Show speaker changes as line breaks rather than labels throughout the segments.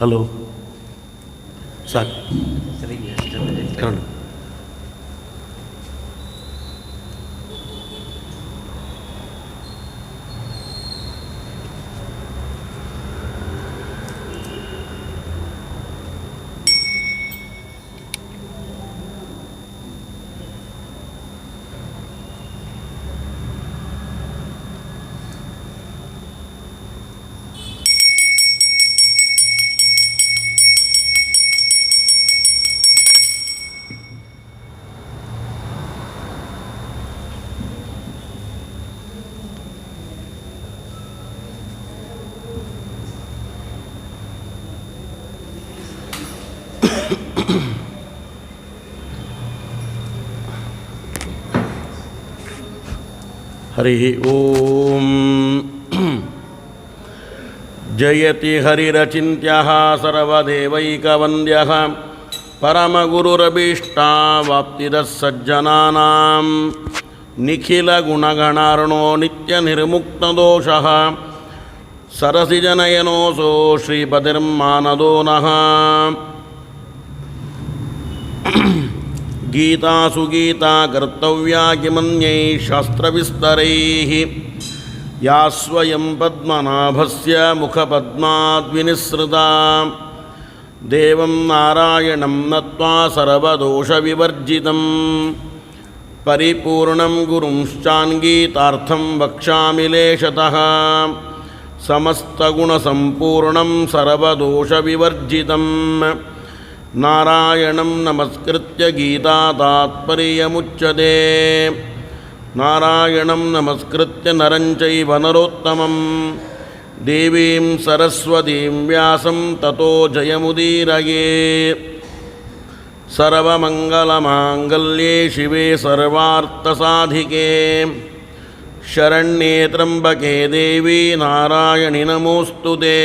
Hello sir
சரிங்க हरिः ॐ जयति हरिरचिन्त्यः सर्वदेवैकवन्द्यः परमगुरुरभीष्टावाप्तिरः सज्जनानां निखिलगुणगणार्णो नित्यनिर्मुक्तदोषः सरसिजनयनोऽसो श्रीपतिर्मानदो नः గీతాసు గీతా కర్తవ్యా కిమన్యై శాస్త్రవిస్తరైః. యా స్వయం పద్మనాభస్య ముఖపద్మాద్వినిసృతా. దేవం నారాయణం నత్వా సర్వదోషవివర్జితం. పరిపూర్ణం గురుంశ్చాన్గీతార్థం వక్ష్యామి లేషత సమస్తగుణసంపూర్ణం సర్వదోషవివర్జితం. नारायणं नमस्कृत्य गीतातात्पर्यमुच्यते नारायणं नमस्कृत्य नरं चैव नरोत्तमं देवीं सरस्वतीं व्यासं ततो जयमुदीरये सर्वमङ्गलमाङ्गल्ये शिवे सर्वार्थसाधिके शरण्ये त्र्यम्बके देवी नारायणि नमोऽस्तु ते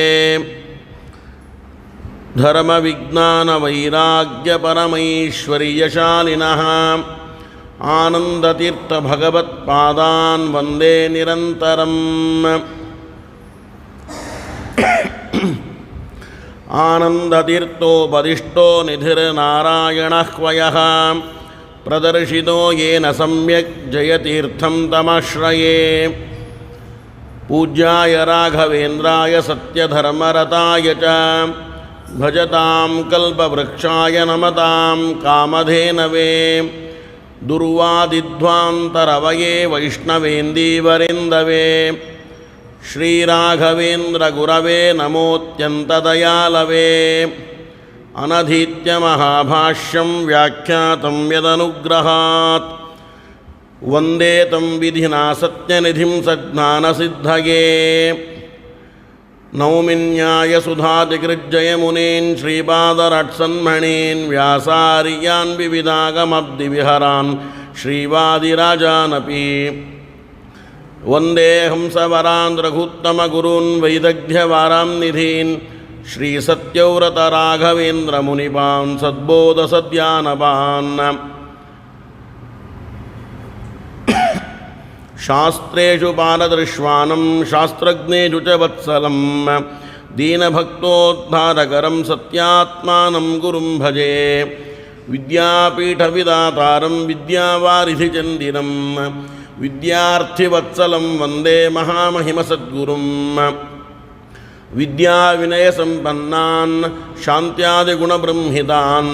धर्मविज्ञानवैराग्यपरमैश्वर्यशालिनः आनन्दतीर्थभगवत्पादान् वन्दे निरन्तरम् आनन्दतीर्थोपदिष्टो निधिर्नारायणः क्वयः प्रदर्शितो येन सम्यक् जयतीर्थं तमाश्रये पूज्याय राघवेन्द्राय सत्यधर्मरताय च భజతాం కల్పవృక్షాయ నమతాం కామధేనవే దుర్వాదిధ్వాంతరవయే వైష్ణవేందీవరేందవే శ్రీరాఘవేంద్రగురవే నమోత్యంతదయాలవే అనధీత్యమహాభాష్యం వ్యాఖ్యాతం యదనుగ్రహాత్ వందే తం విధినా సత్యనిధిం సజ్ఞానసిద్ధయే नौमिन्यायसुधादिकृज्जयमुनीन् श्रीपादरट्सन्मणीन् व्यासार्यान् विविधागमब्दिविहरान् श्रीवादिराजानपि। वंदे हंसवरान् रघुत्तमगुरून् वैदग्ध्यवारां निधीन् श्रीसत्यव्रतराघवेन्द्रमुनिपान् सद्बोधसद्यानपान्। శాస్త్రేషు పారదృశ్వానం శాస్త్రజ్ఞేషు చ వత్సలం దీనభక్తోద్ధారకరం సత్యాత్మానం గురుం భజే విద్యాపీఠవిదాతారం విద్యావారిధి చందినం విద్యార్థివత్సలం వందే మహామహిమసద్గురుం విద్యావినయసంపన్నాన్ శాంత్యాదిగుణబ్రంహితాన్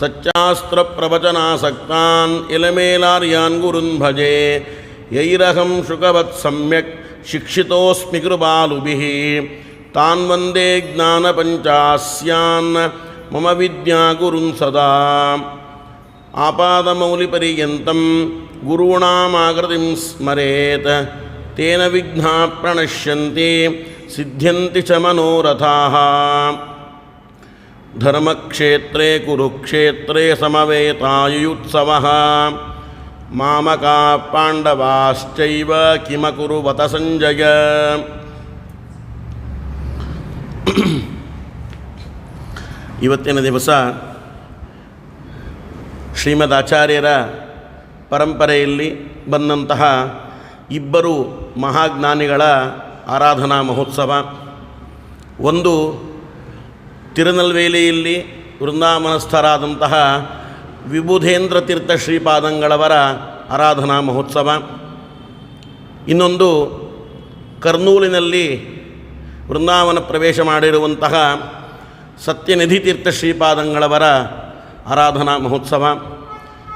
సత్యాస్త్రప్రవచనాసక్తాన్ ఇలమేలార్యాన్ గురున్ భజే यैरहं शुकवत् सम्यक् शिक्षितोऽस्मि कृपालुभिः तान् वन्दे ज्ञानपञ्चास्यान् मम विद्यागुरुन् सदा आपादमौलिपर्यन्तं गुरूणामाकृतिं स्मरेत् तेन विघ्नाः प्रणश्यन्ति सिद्ध्यन्ति च मनोरथाः धर्मक्षेत्रे कुरुक्षेत्रे समवेतायुयुत्सवः ಮಾಮಕಾ ಪಾಂಡವಾಶ್ಚೈವ ಕಿಮಕುರುವತ ಸಂಜಯ ಇವತ್ತಿನ ದಿವಸ ಶ್ರೀಮದ್ ಆಚಾರ್ಯರ ಪರಂಪರೆಯಲ್ಲಿ ಬಂದಂತಹ ಇಬ್ಬರು ಮಹಾಜ್ಞಾನಿಗಳ ಆರಾಧನಾ ಮಹೋತ್ಸವ. ಒಂದು ತಿರುನಲ್ವೇಲಿಯಲ್ಲಿ ವೃಂದಾವನಸ್ಥರಾದಂತಹ ವಿಬುಧೇಂದ್ರ ತೀರ್ಥ ಶ್ರೀಪಾದಂಗಳವರ ಆರಾಧನಾ ಮಹೋತ್ಸವ. ಇನ್ನೊಂದು ಕರ್ನೂಲಿನಲ್ಲಿ ವೃಂದಾವನ ಪ್ರವೇಶ ಮಾಡಿರುವಂತಹ ಸತ್ಯನಿಧಿ ತೀರ್ಥ ಶ್ರೀಪಾದಂಗಳವರ ಆರಾಧನಾ ಮಹೋತ್ಸವ.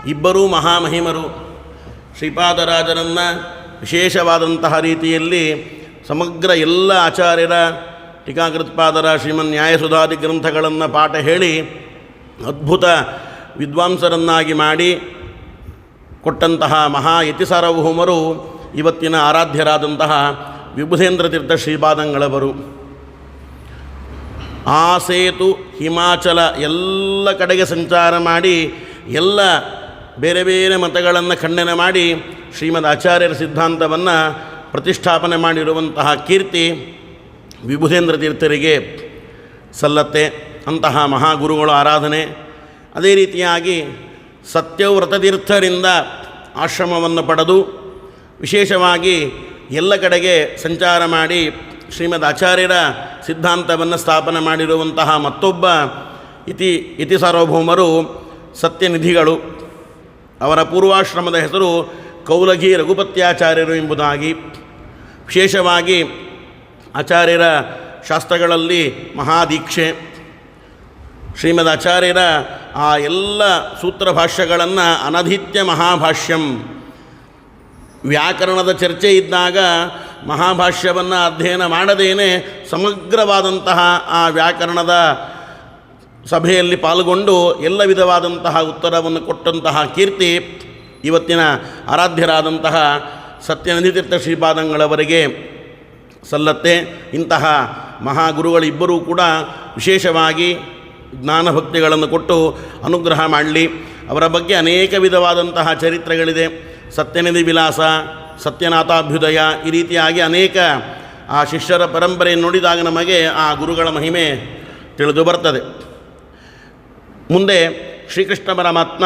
ಇಬ್ಬರೂ ಮಹಾಮಹಿಮರು ಶ್ರೀಪಾದರಾಜರನ್ನು ವಿಶೇಷವಾದಂತಹ ರೀತಿಯಲ್ಲಿ ಸಮಗ್ರ ಎಲ್ಲ ಆಚಾರ್ಯರ, ಟೀಕಾಕೃತ್ಪಾದರ ಶ್ರೀಮನ್ ನ್ಯಾಯಸುಧಾದಿ ಗ್ರಂಥಗಳನ್ನು ಪಾಠ ಹೇಳಿ ಅದ್ಭುತ ವಿದ್ವಾಂಸರನ್ನಾಗಿ ಮಾಡಿ ಕೊಟ್ಟಂತಹ ಮಹಾ ಯತಿಸಾರ್ವಭೌಮರು ಇವತ್ತಿನ ಆರಾಧ್ಯರಾದಂತಹ ವಿಭುಧೇಂದ್ರ ತೀರ್ಥ ಶ್ರೀಪಾದಂಗಳವರು. ಆ ಸೇತು ಹಿಮಾಚಲ ಎಲ್ಲ ಕಡೆಗೆ ಸಂಚಾರ ಮಾಡಿ ಎಲ್ಲ ಬೇರೆ ಬೇರೆ ಮತಗಳನ್ನು ಖಂಡನೆ ಮಾಡಿ ಶ್ರೀಮದ್ ಆಚಾರ್ಯರ ಸಿದ್ಧಾಂತವನ್ನು ಪ್ರತಿಷ್ಠಾಪನೆ ಮಾಡಿರುವಂತಹ ಕೀರ್ತಿ ವಿಭುಧೇಂದ್ರ ತೀರ್ಥರಿಗೆ ಸಲ್ಲತ್ತೆ. ಅಂತಹ ಮಹಾಗುರುಗಳ ಆರಾಧನೆ ಅದೇ ರೀತಿಯಾಗಿ ಸತ್ಯವ್ರತತೀರ್ಥರಿಂದ ಆಶ್ರಮವನ್ನು ಪಡೆದು ವಿಶೇಷವಾಗಿ ಎಲ್ಲ ಕಡೆಗೆ ಸಂಚಾರ ಮಾಡಿ ಶ್ರೀಮದ್ ಆಚಾರ್ಯರ ಸಿದ್ಧಾಂತವನ್ನು ಸ್ಥಾಪನೆ ಮಾಡಿರುವಂತಹ ಮತ್ತೊಬ್ಬ ಇತಿ ಇತಿ ಸಾರ್ವಭೌಮರು ಸತ್ಯನಿಧಿಗಳು. ಅವರ ಪೂರ್ವಾಶ್ರಮದ ಹೆಸರು ಕೌಲಗಿ ರಘುಪತ್ಯಾಚಾರ್ಯರು ಎಂಬುದಾಗಿ. ವಿಶೇಷವಾಗಿ ಆಚಾರ್ಯರ ಶಾಸ್ತ್ರಗಳಲ್ಲಿ ಮಹಾದೀಕ್ಷೆ. ಶ್ರೀಮದ್ ಆಚಾರ್ಯರ ಆ ಎಲ್ಲ ಸೂತ್ರ ಭಾಷ್ಯಗಳನ್ನು ಅನಧಿತ್ಯ ಮಹಾಭಾಷ್ಯಂ. ವ್ಯಾಕರಣದ ಚರ್ಚೆ ಇದ್ದಾಗ ಮಹಾಭಾಷ್ಯವನ್ನು ಅಧ್ಯಯನ ಮಾಡದೇನೆ ಸಮಗ್ರವಾದಂತಹ ಆ ವ್ಯಾಕರಣದ ಸಭೆಯಲ್ಲಿ ಪಾಲ್ಗೊಂಡು ಎಲ್ಲ ವಿಧವಾದಂತಹ ಉತ್ತರವನ್ನು ಕೊಟ್ಟಂತಹ ಕೀರ್ತಿ ಇವತ್ತಿನ ಆರಾಧ್ಯರಾದಂತಹ ಸತ್ಯನಂದಿತೀರ್ಥ ಶ್ರೀಪಾದಂಗಳವರಿಗೆ ಸಲ್ಲತ್ತೆ. ಇಂತಹ ಮಹಾಗುರುಗಳಿಬ್ಬರೂ ಕೂಡ ವಿಶೇಷವಾಗಿ ಜ್ಞಾನಭಕ್ತಿಗಳನ್ನು ಕೊಟ್ಟು ಅನುಗ್ರಹ ಮಾಡಲಿ. ಅವರ ಬಗ್ಗೆ ಅನೇಕ ವಿಧವಾದಂತಹ ಚರಿತ್ರೆಗಳಿದೆ. ಸತ್ಯನಿಧಿ ವಿಲಾಸ, ಸತ್ಯನಾಥಾಭ್ಯುದಯ ಈ ರೀತಿಯಾಗಿ ಅನೇಕ ಆ ಶಿಷ್ಯರ ಪರಂಪರೆಯನ್ನು ನೋಡಿದಾಗ ನಮಗೆ ಆ ಗುರುಗಳ ಮಹಿಮೆ ತಿಳಿದು ಬರ್ತದೆ. ಮುಂದೆ ಶ್ರೀಕೃಷ್ಣ ಪರಮಾತ್ಮ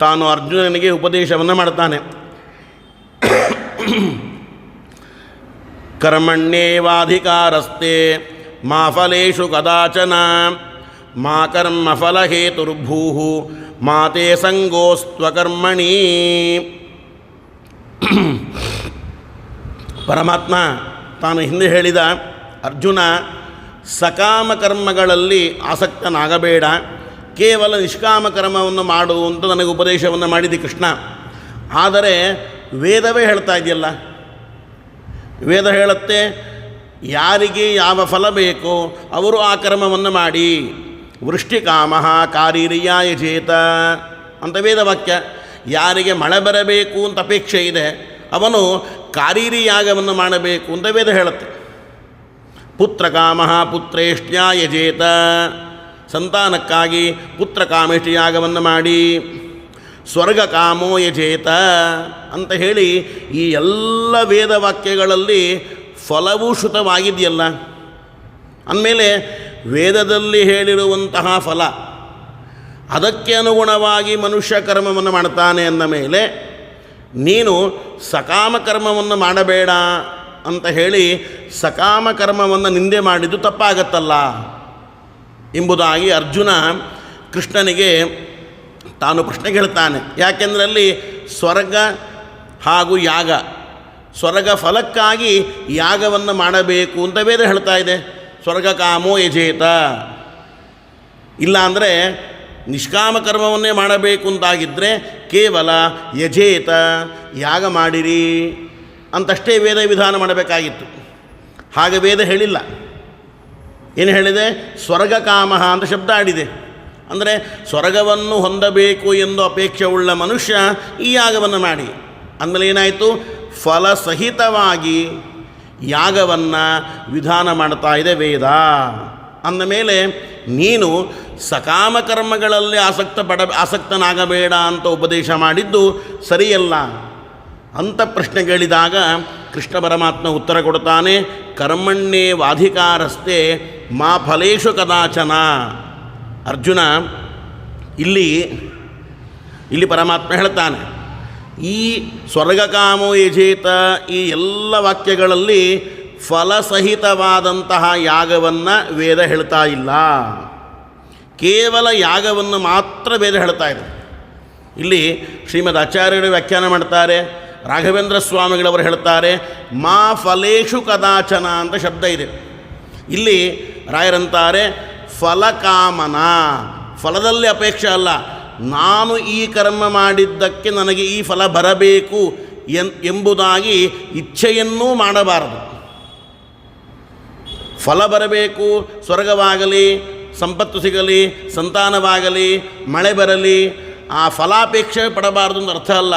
ತಾನು ಅರ್ಜುನನಿಗೆ ಉಪದೇಶವನ್ನು ಮಾಡ್ತಾನೆ. ಕರ್ಮಣ್ಯೇವಾಧಿಕಾರಸ್ತೆ ಮಾಫಲೇಶು ಕದಾಚನ. ಮಾ ಕರ್ಮ ಫಲಹೇತುರ್ಭೂ ಮಾತೆ ಸಂಗೋಸ್ತ್ವಕರ್ಮಣಿ. ಪರಮಾತ್ಮ ತಾನು ಹಿಂದೆ ಹೇಳಿದ, ಅರ್ಜುನ, ಸಕಾಮ ಕರ್ಮಗಳಲ್ಲಿ ಆಸಕ್ತನಾಗಬೇಡ, ಕೇವಲ ನಿಷ್ಕಾಮ ಕರ್ಮವನ್ನು ಮಾಡು ಅಂತ ನನಗೆ ಉಪದೇಶವನ್ನು ಮಾಡಿದೆ ಕೃಷ್ಣ. ಆದರೆ ವೇದವೇ ಹೇಳ್ತಾ ಇದೆಯಲ್ಲ, ವೇದ ಹೇಳುತ್ತೆ, ಯಾರಿಗೆ ಯಾವ ಫಲ ಬೇಕೋ ಅವರು ಆ ಕರ್ಮವನ್ನು ಮಾಡಿ. ವೃಷ್ಟಿಕಾಮ ಕಾರಿರಿಯಾಯ ಚೇತ ಅಂತ ವೇದವಾಕ್ಯ. ಯಾರಿಗೆ ಮಳೆ ಬರಬೇಕು ಅಂತ ಅಪೇಕ್ಷೆ ಇದೆ, ಅವನು ಕಾರೀರಿ ಯಾಗವನ್ನು ಮಾಡಬೇಕು ಅಂತ ವೇದ ಹೇಳುತ್ತೆ. ಪುತ್ರಕಾಮ ಪುತ್ರೇಷ್ಟ್ಯಾಯ ಯಜೇತ ಸಂತಾನಕ್ಕಾಗಿ ಪುತ್ರ ಯಾಗವನ್ನು ಮಾಡಿ. ಸ್ವರ್ಗ ಕಾಮೋ ಯಜೇತ ಅಂತ ಹೇಳಿ ಈ ಎಲ್ಲ ವೇದವಾಕ್ಯಗಳಲ್ಲಿ ಫಲವೂ ಶ್ರುತವಾಗಿದೆಯಲ್ಲ ಅಂದಮೇಲೆ ವೇದದಲ್ಲಿ ಹೇಳಿರುವಂತಹ ಫಲ. ಅದಕ್ಕೆ ಅನುಗುಣವಾಗಿ ಮನುಷ್ಯ ಕರ್ಮವನ್ನು ಮಾಡ್ತಾನೆ ಅಂದ ಮೇಲೆ, ನೀನು ಸಕಾಮ ಕರ್ಮವನ್ನು ಮಾಡಬೇಡ ಅಂತ ಹೇಳಿ ಸಕಾಮ ಕರ್ಮವನ್ನು ನಿಂದೆ ಮಾಡಿದ್ದು ತಪ್ಪಾಗತ್ತಲ್ಲ ಎಂಬುದಾಗಿ ಅರ್ಜುನ ಕೃಷ್ಣನಿಗೆ ತಾನು ಪ್ರಶ್ನೆ ಕೇಳ್ತಾನೆ. ಯಾಕೆಂದರೆ ಅಲ್ಲಿ ಸ್ವರ್ಗ ಹಾಗೂ ಯಾಗ, ಸ್ವರ್ಗ ಫಲಕ್ಕಾಗಿ ಯಾಗವನ್ನು ಮಾಡಬೇಕು ಅಂತ ವೇದ ಹೇಳ್ತಾ ಇದೆ. ಸ್ವರ್ಗ ಕಾಮೋ ಯಜೇತ. ಇಲ್ಲ ಅಂದರೆ ನಿಷ್ಕಾಮ ಕರ್ಮವನ್ನೇ ಮಾಡಬೇಕು ಅಂತಾಗಿದ್ದರೆ ಕೇವಲ ಯಜೇತ, ಯಾಗ ಮಾಡಿರಿ ಅಂತಷ್ಟೇ ವೇದ ವಿಧಾನ ಮಾಡಬೇಕಾಗಿತ್ತು. ಹಾಗೆ ವೇದ ಹೇಳಿಲ್ಲ. ಏನು ಹೇಳಿದೆ? ಸ್ವರ್ಗ ಕಾಮ ಅಂತ ಶಬ್ದ ಆಡಿದೆ. ಅಂದರೆ ಸ್ವರ್ಗವನ್ನು ಹೊಂದಬೇಕು ಎಂದು ಅಪೇಕ್ಷೆ ಉಳ್ಳ ಮನುಷ್ಯ ಈ ಯಾಗವನ್ನು ಮಾಡಿ. ಅಂದಮೇಲೆ ಏನಾಯಿತು? ಫಲಸಹಿತವಾಗಿ ಯಾಗವನ್ನು ವಿಧಾನ ಮಾಡ್ತಾ ಇದೆ ವೇದ. ಅಂದಮೇಲೆ ನೀನು ಸಕಾಮ ಕರ್ಮಗಳಲ್ಲಿ ಆಸಕ್ತ ಪಡ, ಆಸಕ್ತನಾಗಬೇಡ ಅಂತ ಉಪದೇಶ ಮಾಡಿದ್ದು ಸರಿಯಲ್ಲ. ಅಂತ ಪ್ರಶ್ನೆಗಳಿದಾಗ ಕೃಷ್ಣ ಪರಮಾತ್ಮ ಉತ್ತರ ಕೊಡ್ತಾನೆ, ಕರ್ಮಣ್ಣೇ ವಾಧಿಕಾರಸ್ತೆ ಮಾ ಫಲೇಶು ಕದಾಚನ. ಅರ್ಜುನ ಇಲ್ಲಿ ಇಲ್ಲಿ ಪರಮಾತ್ಮ ಹೇಳ್ತಾನೆ ಈ ಸ್ವರ್ಗಕಾಮೋ ಯಜೇತ ಈ ಎಲ್ಲ ವಾಕ್ಯಗಳಲ್ಲಿ ಫಲಸಹಿತವಾದಂತಹ ಯಾಗವನ್ನು ವೇದ ಹೇಳ್ತಾ ಇಲ್ಲ. ಕೇವಲ ಯಾಗವನ್ನು ಮಾತ್ರ ವೇದ ಹೇಳ್ತಾ ಇದೆ. ಇಲ್ಲಿ ಶ್ರೀಮದ್ ಆಚಾರ್ಯರು ವ್ಯಾಖ್ಯಾನ ಮಾಡ್ತಾರೆ, ರಾಘವೇಂದ್ರ ಸ್ವಾಮಿಗಳವರು ಹೇಳ್ತಾರೆ, ಮಾ ಫಲೇಶು ಕದಾಚನ ಅಂತ ಶಬ್ದ ಇದೆ. ಇಲ್ಲಿ ರಾಯರಂತಾರೆ ಫಲಕಾಮನ. ಫಲದಲ್ಲಿ ಅಪೇಕ್ಷೆ ಅಲ್ಲ ನಾನು ಈ ಕರ್ಮ ಮಾಡಿದ್ದಕ್ಕೆ ನನಗೆ ಈ ಫಲ ಬರಬೇಕು ಎಂಬುದಾಗಿ ಇಚ್ಛೆಯನ್ನೂ ಮಾಡಬಾರದು. ಫಲ ಬರಬೇಕು, ಸ್ವರ್ಗವಾಗಲಿ, ಸಂಪತ್ತು ಸಿಗಲಿ, ಸಂತಾನವಾಗಲಿ, ಮಳೆ ಬರಲಿ, ಆ ಫಲಾಪೇಕ್ಷೆ ಪಡಬಾರದು ಅಂತ ಅರ್ಥ ಅಲ್ಲ.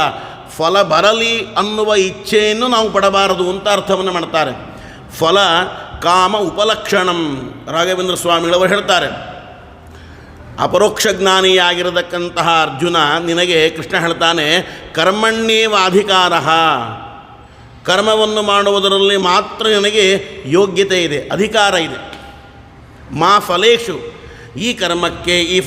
ಫಲ ಬರಲಿ ಅನ್ನುವ ಇಚ್ಛೆಯನ್ನು ನಾವು ಪಡಬಾರದು ಅಂತ ಅರ್ಥವನ್ನು ಮಾಡ್ತಾರೆ. ಫಲ ಕಾಮ ಉಪಲಕ್ಷಣಂ, ರಾಘವೇಂದ್ರ ಸ್ವಾಮಿಗಳವರು ಹೇಳ್ತಾರೆ. ಅಪರೋಕ್ಷ ಜ್ಞಾನಿಯಾಗಿರತಕ್ಕಂತಹ ಅರ್ಜುನ ನಿನಗೆ ಕೃಷ್ಣ ಹೇಳ್ತಾನೆ ಕರ್ಮಣ್ಯೇವ ಅಧಿಕಾರ ಕರ್ಮವನ್ನು ಮಾಡುವುದರಲ್ಲಿ ಮಾತ್ರ ನಿನಗೆ ಯೋಗ್ಯತೆ ಇದೆ, ಅಧಿಕಾರ ಇದೆ. ಮಾ ಫಲೇಶು, ಈ ಕರ್ಮಕ್ಕೆ ಈ ಫಲ